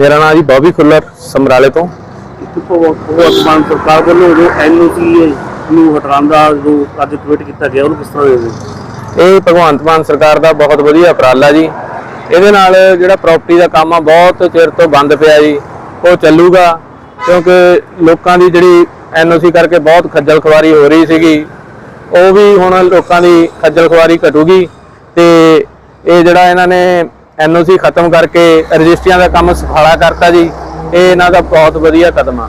ਮੇਰਾ ਨਾਮ ਜੀ ਬੌਬੀ ਖੁੱਲਰ ਸਮਰਾਲੇ ਤੋਂ। ਮਾਨ ਸਰਕਾਰ ਵੱਲੋਂ ਜੋ ਐਨਓਸੀ ਨੂੰ ਹਟਾਉਣ ਦਾ ਜੋ ਅੱਜ ਟਵੀਟ ਕੀਤਾ ਗਿਆ ਉਹਨੂੰ ਕਿਸ ਤਰ੍ਹਾਂ ਇਹ ਭਗਵੰਤ ਮਾਨ ਸਰਕਾਰ ਦਾ ਬਹੁਤ ਵਧੀਆ ਉਪਰਾਲਾ ਜੀ। ਇਹਦੇ ਨਾਲ ਜਿਹੜਾ ਪ੍ਰਾਪਰਟੀ ਦਾ ਕੰਮ ਆ ਬਹੁਤ ਚਿਰ ਤੋਂ ਬੰਦ ਪਿਆ ਜੀ। ਉਹ ਚੱਲੂਗਾ ਕਿਉਂਕਿ ਲੋਕਾਂ ਦੀ ਜਿਹੜੀ ਐਨਓਸੀ ਕਰਕੇ ਬਹੁਤ ਖੱਜਲ ਖੁਆਰੀ ਹੋ ਰਹੀ ਸੀਗੀ। ਉਹ ਵੀ ਹੁਣ ਲੋਕਾਂ ਦੀ ਖੱਜਲ ਖੁਆਰੀ ਘਟੂਗੀ। ਤੇ ਇਹ ਜਿਹੜਾ ਇਹਨਾਂ ਨੇ ਐਨਓਸੀ ਖਤਮ ਕਰਕੇ ਰਜਿਸਟਰੀਆਂ ਦਾ ਕੰਮ ਸੁਖਾਲਾ ਕਰਤਾ ਜੀ। ਇਹ ਇਹਨਾਂ ਦਾ ਬਹੁਤ ਵਧੀਆ ਕਦਮ ਆ।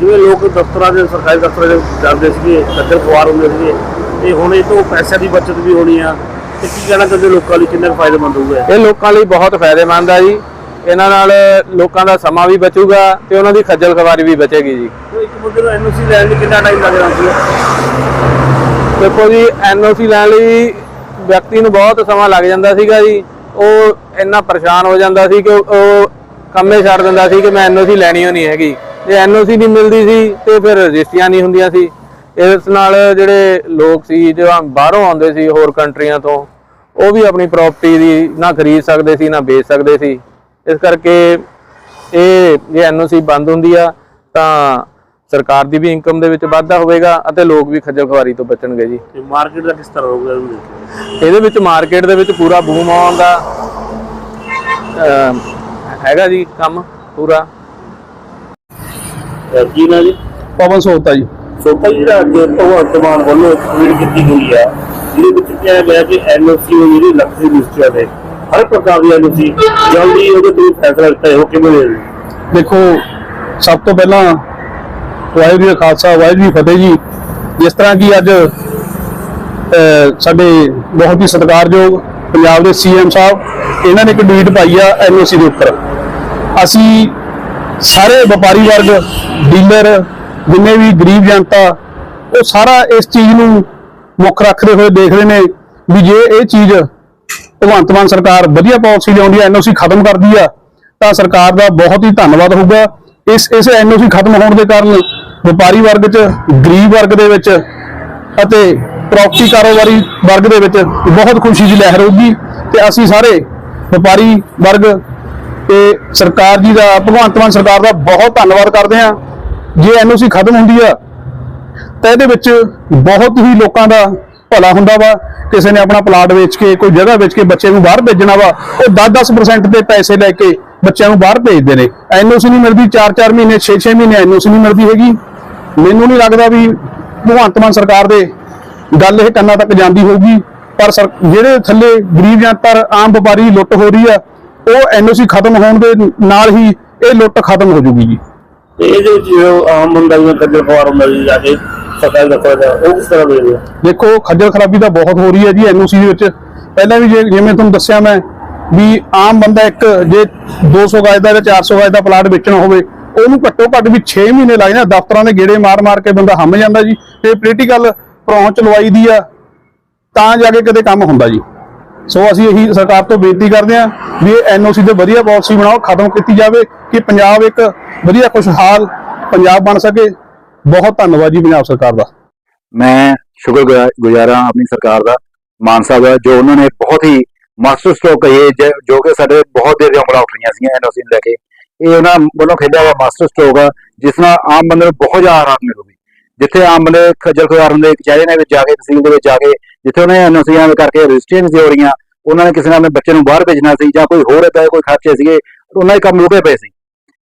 ਜਿਵੇਂ ਲੋਕ ਦਫ਼ਤਰਾਂ ਦੇ ਸਰਕਾਰੀ ਦਫ਼ਤਰਾਂ ਦੇ ਜਾਂਦੇ ਸੀਗੇ ਖੱਜਲ ਖੁਆਰ ਹੁੰਦੇ ਸੀਗੇ ਤੇ ਹੁਣ ਇਹ ਤੋਂ ਪੈਸਿਆਂ ਦੀ ਬਚਤ ਵੀ ਹੋਣੀ ਆ। ਤੇ ਕੀ ਕਹਿਣਾ ਚਾਹੁੰਦੇ ਲੋਕਾਂ ਲਈ ਕਿੰਨਾ ਫਾਇਦੇਮੰਦ ਹੋਊਗਾ ਇਹ? ਲੋਕਾਂ ਲਈ ਬਹੁਤ ਫਾਇਦੇਮੰਦ ਆ ਜੀ। ਇਹਨਾਂ ਨਾਲ ਲੋਕਾਂ ਦਾ ਸਮਾਂ ਵੀ ਬਚੂਗਾ ਤੇ ਉਹਨਾਂ ਦੀ ਖੱਜਲ ਖਵਾਰੀ ਵੀ ਬਚੇਗੀ ਜੀ। ਇੱਕ ਬੰਦੇ ਨੂੰ ਐਨਓਸੀ ਲੈਣ ਲਈ ਕਿੰਨਾ ਟਾਈਮ ਲੱਗ ਜਾਂਦਾ ਸੀ ਦੇਖੋ ਜੀ ਐਨਓਸੀ ਲੈਣ ਲਈ ਵਿਅਕਤੀ ਨੂੰ ਬਹੁਤ ਸਮਾਂ ਲੱਗ ਜਾਂਦਾ ਸੀਗਾ ਜੀ। ਉਹ ਇੰਨਾ ਪਰੇਸ਼ਾਨ ਹੋ ਜਾਂਦਾ ਸੀ ਕਿ ਉਹ- ਕੰਮੇ ਛੱਡ ਦਿੰਦਾ ਸੀ ਕਿ ਮੈਂ ਐਨਓਸੀ ਲੈਣੀ ਓ ਨਹੀਂ ਹੈਗੀ। ਜੇ ਐਨਓਸੀ ਨਹੀਂ ਮਿਲਦੀ ਸੀ ਤੇ ਫਿਰ ਰਜਿਸਟਰੀਆਂ ਨਹੀਂ ਹੁੰਦੀਆਂ ਸੀ। ਇਸ ਨਾਲ ਜਿਹੜੇ ਲੋਕ ਸੀ, ਜੋ ਬਾਹਰੋਂ ਆਉਂਦੇ ਸੀ ਹੋਰ ਕੰਟਰੀਆਂ ਤੋਂ, ਉਹ ਵੀ ਆਪਣੀ ਪ੍ਰਾਪਰਟੀ ਦੀ ਨਾ ਖਰੀਦ ਸਕਦੇ ਸੀ, ਨਾ ਵੇਚ ਸਕਦੇ ਸੀ। ਇਸ ਕਰਕੇ ਇਹ ਜੇ ਐਨਓਸੀ ਬੰਦ ਹੁੰਦੀ ਆ, ਤਾਂ ਸਰਕਾਰ ਦੀ ਵੀ ਇਨਕਮ ਦੇ ਵਿੱਚ ਵਾਧਾ ਹੋਵੇਗਾ ਅਤੇ ਲੋਕ ਵੀ ਖੱਜਲ ਖਵਾਰੀ ਤੋਂ ਬਚਣਗੇ ਜੀ। ਤੇ ਮਾਰਕੀਟ ਦਾ ਕਿਸ ਤਰ੍ਹਾਂ ਹੋਊਗਾ ਇਹਨੂੰ ਦੇਖ ਕੇ ਇਹਦੇ ਵਿੱਚ ਮਾਰਕੀਟ ਦੇ ਵਿੱਚ ਪੂਰਾ ਬੂਮ ਆਉਣ ਦਾ ਹੈਗਾ ਜੀ ਕੰਮ ਪੂਰਾ। ਕੀ ਨਾ ਜੀ? ਪਵਨ ਸੋਤਾ ਜੀ। ਸੋ ਭਾਈ ਜਿਹੜਾ ਅੱਜ ਭਗਵੰਤ ਮਾਨ ਵੱਲੋਂ ਇੱਕ ਟਵੀਟ ਕੀਤੀ ਹੋਈ ਹੈ ਜਿਹਦੇ ਵਿੱਚ ਕਿਹਾ ਗਿਆ ਕਿ ਐਨਓਸੀ ਨੂੰ ਜਿਹੜੀ ਲੱਖੀ ਮਿਸਟਰ ਦੇ ਹਰ ਪ੍ਰਕਾਰ ਦੀ ਐਨਓਸੀ ਜਲਦੀ ਉਹਦੇ ਤੇ ਫੈਸਲਾ ਲਿੱਤਾ ਉਹ ਕਿਵੇਂ ਦੇ ਦੇਖੋ ਸਭ ਤੋਂ ਪਹਿਲਾਂ ਵਾਹਿਗੁਰੂ ਜੀ ਖਾਲਸਾ, ਵਾਹਿਗੁਰੂ ਜੀ ਫਤਿਹ ਜੀ। ਜਿਸ ਤਰ੍ਹਾਂ ਕਿ ਅੱਜ ਸਾਡੇ ਬਹੁਤ ਹੀ ਸਤਿਕਾਰਯੋਗ ਪੰਜਾਬ ਦੇ ਸੀਐਮ ਸਾਹਿਬ, ਇਹਨਾਂ ਨੇ ਇੱਕ ਟਵੀਟ ਪਾਈ ਆ ਐਨਓਸੀ ਦੇ ਉੱਪਰ। ਅਸੀਂ ਸਾਰੇ ਵਪਾਰੀ ਵਰਗ ਡੀਲਰ ਜਿੰਨੇ ਵੀ ਗਰੀਬ ਜਨਤਾ, ਉਹ ਸਾਰਾ ਇਸ ਚੀਜ਼ ਨੂੰ ਮੁੱਖ ਰੱਖਦੇ ਹੋਏ ਦੇਖਦੇ ਨੇ ਵੀ ਜੇ ਇਹ ਚੀਜ਼ ਭਗਵੰਤ ਮਾਨ ਸਰਕਾਰ ਵਧੀਆ ਪਾਲਿਸੀ ਲਿਆਉਂਦੀ ਹੈ ਐਨਓਸੀ ਖਤਮ ਕਰਦੀ ਆ, ਤਾਂ ਸਰਕਾਰ ਦਾ ਬਹੁਤ ਹੀ ਧੰਨਵਾਦ ਹੋਊਗਾ। ਇਸ ਇਸ ਐਨਓਸੀ ਖਤਮ ਹੋਣ ਦੇ ਕਾਰਨ ਵਪਾਰੀ ਵਰਗ 'ਚ, ਗਰੀਬ ਵਰਗ ਦੇ ਵਿੱਚ ਅਤੇ ਪ੍ਰਾਪਰਟੀ ਕਾਰੋਬਾਰੀ ਵਰਗ ਦੇ ਵਿੱਚ ਬਹੁਤ ਖੁਸ਼ੀ ਦੀ ਲਹਿਰ ਹੋਊਗੀ ਤੇ ਅਸੀਂ ਸਾਰੇ ਵਪਾਰੀ ਵਰਗ ਤੇ ਸਰਕਾਰ ਜੀ ਦਾ, ਭਗਵੰਤ ਮਾਨ ਸਰਕਾਰ ਦਾ ਬਹੁਤ ਧੰਨਵਾਦ ਕਰਦੇ ਹਾਂ। ਜੇ ਐਨਓਸੀ ਖਤਮ ਹੁੰਦੀ ਆ, ਤਾਂ ਇਹਦੇ ਵਿੱਚ ਬਹੁਤ ਹੀ ਲੋਕਾਂ ਦਾ ਭਲਾ ਹੁੰਦਾ ਵਾ। ਕਿਸੇ ਨੇ ਆਪਣਾ ਪਲਾਟ ਵੇਚ ਕੇ, ਕੋਈ ਜਗ੍ਹਾ ਵੇਚ ਕੇ ਬੱਚੇ ਨੂੰ ਬਾਹਰ ਭੇਜਣਾ ਵਾ, ਉਹ 10-10% ਦੇ ਪੈਸੇ ਲੈ ਕੇ ਬੱਚਿਆਂ ਨੂੰ ਬਾਹਰ ਭੇਜਦੇ ਨੇ। ਐਨਓਸੀ ਨਹੀਂ ਮਿਲਦੀ 4-4 ਮਹੀਨੇ 6-6 ਮਹੀਨੇ ਐਨਓਸੀ ਨਹੀਂ ਮਿਲਦੀ ਹੈਗੀ। ਮੈਨੂੰ ਨਹੀਂ ਲੱਗਦਾ ਵੀ ਭਗਵੰਤ ਮਾਨ ਸਰਕਾਰ ਦੇ ਗੱਲ ਇਹ ਕੰਨਾਂ ਤੱਕ ਜਾਂਦੀ ਹੋਊਗੀ ਪਰ ਜਿਹੜੇ ਥੱਲੇ ਗਰੀਬ ਜਨਤਾ ਆਮ ਵਪਾਰੀ ਲੁੱਟ ਹੋ ਰਹੀ ਆ ਉਹ ਐਨਓਸੀ ਖਤਮ ਹੋਣ ਦੇ ਨਾਲ ਹੀ ਇਹ ਲੁੱਟ ਖਤਮ ਹੋ ਜੂਗੀ ਜੀ। ਤੇ ਇਹਦੇ ਵਿੱਚ ਜੋ ਆਮ ਬੰਦਾ ਜਿਵੇਂ ਖੱਜਲ ਖੁਆਰ ਹੁੰਦਾ ਜੀ ਜਾ ਕੇ ਸਰਕਾਰੀ ਦਾ ਉਹ ਕਿਸ ਤਰ੍ਹਾਂ ਦੇ ਰਿਹਾ ਦੇਖੋ ਖੱਜਲ ਖਰਾਬੀ ਤਾਂ ਬਹੁਤ ਹੋ ਰਹੀ ਹੈ ਜੀ ਐਨਓਸੀ ਦੇ ਵਿੱਚ। ਪਹਿਲਾਂ ਵੀ ਜੇ- ਜਿਵੇਂ ਤੁਹਾਨੂੰ ਦੱਸਿਆ ਮੈਂ ਵੀ ਆਮ ਬੰਦਾ ਇੱਕ ਜੇ 200 ਗਜ ਦਾ ਜਾਂ 400 ਗਜ ਦਾ ਪਲਾਟ ਵੇਚਣਾ ਹੋਵੇ ਉਹਨੂੰ ਘੱਟੋ ਘੱਟ ਵੀ 6 ਮਹੀਨੇ ਲੱਗ ਜਾਂਦੇ ਦਫ਼ਤਰਾਂ ਦੇ ਗੇੜੇ ਮਾਰ ਮਾਰ ਕੇ ਬੰਦਾ ਹੰਮ ਜਾਂਦਾ ਜੀ, ਤੇ ਪੋਲੀਟੀਕਲ ਪਹੁੰਚ ਲਵਾਈ ਦੀ ਆ, ਤਾਂ ਜਾ ਕੇ ਕਿਤੇ ਕੰਮ ਹੁੰਦਾ ਜੀ। ਸੋ ਅਸੀਂ ਇਹੀ ਸਰਕਾਰ ਤੋਂ ਬੇਨਤੀ ਕਰਦੇ ਹਾਂ ਵੀ ਇਹ ਐਨਓਸੀ ਤੇ ਵਧੀਆ ਪਾਲਿਸੀ ਬਣਾਓ, ਖਤਮ ਕੀਤੀ ਜਾਵੇ, ਕਿ ਪੰਜਾਬ ਇੱਕ ਵਧੀਆ ਖੁਸ਼ਹਾਲ ਪੰਜਾਬ ਬਣ ਸਕੇ। ਬਹੁਤ ਧੰਨਵਾਦ ਜੀ ਪੰਜਾਬ ਸਰਕਾਰ ਦਾ। ਮੈਂ ਸ਼ੁਕਰ ਗੁਜ਼ਾਰਾ ਆਪਣੀ ਸਰਕਾਰ ਦਾ, ਮਾਨ ਸਾਹਿਬ ਦਾ, ਜੋ ਉਹਨਾਂ ਨੇ ਬਹੁਤ ਹੀ ਮਾਸਟਰ ਸਟ੍ਰੋਕ ਕਹੇ, ਜੋ ਕਿ ਸਾਡੇ ਬਹੁਤ ਦੇਰ ਦੀਆਂ ਉਂਗਲਾਂ ਉੱਠ ਰਹੀਆਂ ਸੀ ਐਨਓਸੀ ਨੂੰ ਲੈ ਕੇ। ਇਹ ਉਹਨਾਂ ਵੱਲੋਂ ਖੇਡਿਆ ਹੋਇਆ ਮਾਸਟਰ ਸਟ੍ਰੋਕ ਆ ਜਿਸ ਨਾਲ ਆਮ ਬੰਦੇ ਨੂੰ ਬਹੁਤ ਜ਼ਿਆਦਾ ਰਾਹਤ ਮਿਲੂਗੀ। ਜਿੱਥੇ ਆਮ ਬੰਦੇ ਖੱਜਲ ਖੁਆਰ ਹੁੰਦੇ ਕਚਹਿਰੀ ਦੇ ਵਿੱਚ ਜਾ ਕੇ, ਤਹਿਸੀਲ ਦੇ ਵਿੱਚ ਜਾ ਕੇ, ਜਿੱਥੇ ਉਹਨੇ ਐਨਓਸੀਆਂ ਕਰਕੇ ਰਜਿਸਟਰੀਆਂ ਹੋ ਰਹੀਆਂ, ਉਹਨਾਂ ਨੇ ਕਿਸੇ ਨੇ ਆਪਣੇ ਬੱਚੇ ਨੂੰ ਬਾਹਰ ਭੇਜਣਾ ਸੀ ਜਾਂ ਕੋਈ ਹੋਰ ਏਦਾਂ ਦੇ ਕੋਈ ਖਰਚੇ ਸੀਗੇ ਉਹਨਾਂ ਦੇ ਕੰਮ ਰੁਕੇ ਪਏ ਸੀ।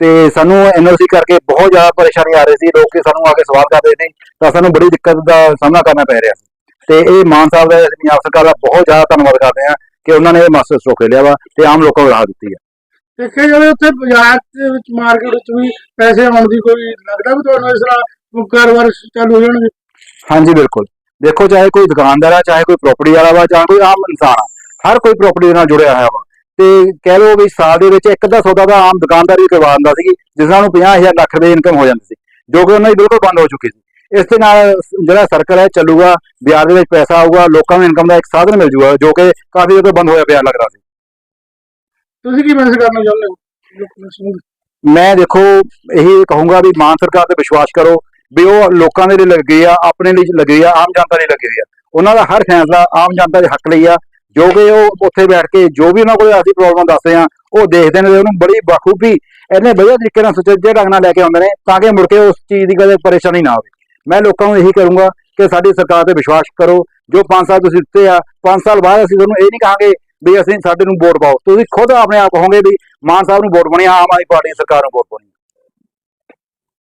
ਤੇ ਸਾਨੂੰ ਐਨਓਸੀ ਕਰਕੇ ਬਹੁਤ ਜ਼ਿਆਦਾ ਪਰੇਸ਼ਾਨੀ ਆ ਰਹੀ ਸੀ, ਲੋਕ ਸਾਨੂੰ ਆ ਕੇ ਸਵਾਲ ਕਰਦੇ ਨੇ, ਤਾਂ ਸਾਨੂੰ ਬੜੀ ਦਿੱਕਤ ਦਾ ਸਾਹਮਣਾ ਕਰਨਾ ਪੈ ਰਿਹਾ ਸੀ। ਤੇ ਇਹ ਮਾਨ ਸਾਹਿਬ ਦਾ, ਪੰਜਾਬ ਸਰਕਾਰ ਦਾ ਬਹੁਤ ਜ਼ਿਆਦਾ ਧੰਨਵਾਦ ਕਰਦੇ ਹਾਂ ਕਿ ਉਹਨਾਂ ਨੇ ਇਹ ਮਾਸਟਰ ਸਟ੍ਰੋਕ ਖੇਲਿਆ ਵਾ ਤੇ ਆਮ ਲੋਕਾਂ ਨੂੰ ਰਾਹ ਦਿੱਤੀ ਹੈ ਦੇਖਿਆ ਜਾਵੇ ਉੱਥੇ ਬਾਜ਼ਾਰ ਦੇ ਵਿੱਚ ਮਾਰਕੀਟ ਵਿੱਚ ਵੀ ਪੈਸੇ ਆਉਣ ਦੀ ਕੋਈ ਲੱਗਦਾ ਵੀ ਤੁਹਾਨੂੰ ਇਸ ਤਰ੍ਹਾਂ ਕਾਰੋਬਾਰ ਚਾਲੂ ਹੋ ਜਾਣਗੇ? ਹਾਂਜੀ, ਬਿਲਕੁਲ। ਦੇਖੋ, ਚਾਹੇ ਕੋਈ ਦੁਕਾਨਦਾਰ ਆ, ਚਾਹੇ ਕੋਈ ਪ੍ਰਾਪਰਟੀ ਵਾਲਾ ਵਾ ਚਾਹੇ ਕੋਈ ਆਮ ਇਨਸਾਨ ਆ, ਹਰ ਕੋਈ ਪ੍ਰਾਪਰਟੀ ਦੇ ਨਾਲ ਜੁੜਿਆ ਹੋਇਆ ਵਾ। ਤੇ ਕਹਿ ਲਓ ਵੀ ਸਾਲ ਦੇ ਵਿੱਚ ਇੱਕ ਦਾ ਸੌਦਾ ਦਾ ਆਮ ਦੁਕਾਨਦਾਰ ਵੀ ਕਰਵਾ ਦਿੰਦਾ ਸੀ, ਜਿਸ ਨਾਲ ਉਹਨੂੰ 50000 ਲੱਖ ਰੁਪਏ ਇਨਕਮ ਹੋ ਜਾਂਦੀ ਸੀ, ਜੋ ਕਿ ਉਹਨਾਂ ਦੀ ਬਿਲਕੁਲ ਬੰਦ ਹੋ ਚੁੱਕੀ ਸੀ। ਇਸ ਦੇ ਨਾਲ ਜਿਹੜਾ ਸਰਕਲ ਹੈ, ਚੱਲੂਗਾ ਬਿਹਾਰ ਦੇ ਵਿੱਚ ਪੈਸਾ ਆਊਗਾ, ਲੋਕਾਂ ਨੂੰ ਇਨਕਮ ਦਾ ਇੱਕ ਸਾਧਨ ਮਿਲ ਜੂਗਾ, ਜੋ ਕਿ ਕਾਫੀ ਜਦੋਂ ਬੰਦ ਹੋਇਆ ਪਿਆ ਲੱਗਦਾ ਸੀ। ਤੁਸੀਂ ਕੀ ਮੈਸੇਜ ਕਰਨਾ ਚਾਹੁੰਦੇ ਹੋ? ਲੋਕਾਂ ਨੂੰ ਮੈਂ ਦੇਖੋ, ਇਹੀ ਕਹੂੰਗਾ ਵੀ ਮਾਨ ਸਰਕਾਰ ਤੇ ਵਿਸ਼ਵਾਸ ਕਰੋ ਵੀ ਉਹ ਲੋਕਾਂ ਦੇ ਲਈ ਲੱਗੇ ਆ, ਆਪਣੇ ਲਈ ਲੱਗੇ ਆ, ਆਮ ਜਨਤਾ ਲਈ ਲੱਗੀ ਆ। ਉਹਨਾਂ ਦਾ ਹਰ ਫੈਸਲਾ ਆਮ ਜਨਤਾ ਦੇ ਹੱਕ ਲਈ ਆ। ਜੋ ਕਿ ਉਹ ਉੱਥੇ ਬੈਠ ਕੇ, ਜੋ ਵੀ ਉਹਨਾਂ ਕੋਲ ਅਸੀਂ ਪ੍ਰੋਬਲਮ ਦੱਸਦੇ ਆ, ਉਹ ਦੇਖਦੇ ਨੇ ਤੇ ਉਹਨੂੰ ਬੜੀ ਬਾਖੂਬੀ ਇਹਨੇ ਵਧੀਆ ਤਰੀਕੇ ਨਾਲ ਸੁਚੱਜੇ ਢੰਗ ਨਾਲ ਲੈ ਕੇ ਆਉਂਦੇ ਨੇ ਤਾਂ ਕਿ ਮੁੜ ਕੇ ਉਸ ਚੀਜ਼ ਦੀ ਕਦੇ ਪਰੇਸ਼ਾਨੀ ਨਾ ਆਵੇ ਮੈਂ ਲੋਕਾਂ ਨੂੰ ਇਹੀ ਕਰੂੰਗਾ ਕਿ ਸਾਡੀ ਸਰਕਾਰ ਤੇ ਵਿਸ਼ਵਾਸ ਕਰੋ। ਜੋ 5 ਸਾਲ ਤੁਸੀਂ ਦਿੱਤੇ ਆ 5 ਸਾਲ ਬਾਅਦ ਅਸੀਂ ਤੁਹਾਨੂੰ ਇਹ ਨਹੀਂ ਕਹਾਂਗੇ ਵੀ ਅਸੀਂ ਸਾਡੇ ਨੂੰ ਵੋਟ ਪਾਓ। ਤੁਸੀਂ ਖੁਦ ਆਪਣੇ ਆਪ ਕਹੋਗੇ ਵੀ ਮਾਨ ਸਾਹਿਬ ਨੂੰ ਵੋਟ ਪਾਉਣੀ ਆਮ ਆਦਮੀ ਪਾਰਟੀ ਦੀ ਸਰਕਾਰ ਨੂੰ ਵੋਟ ਪਾਉਣੀ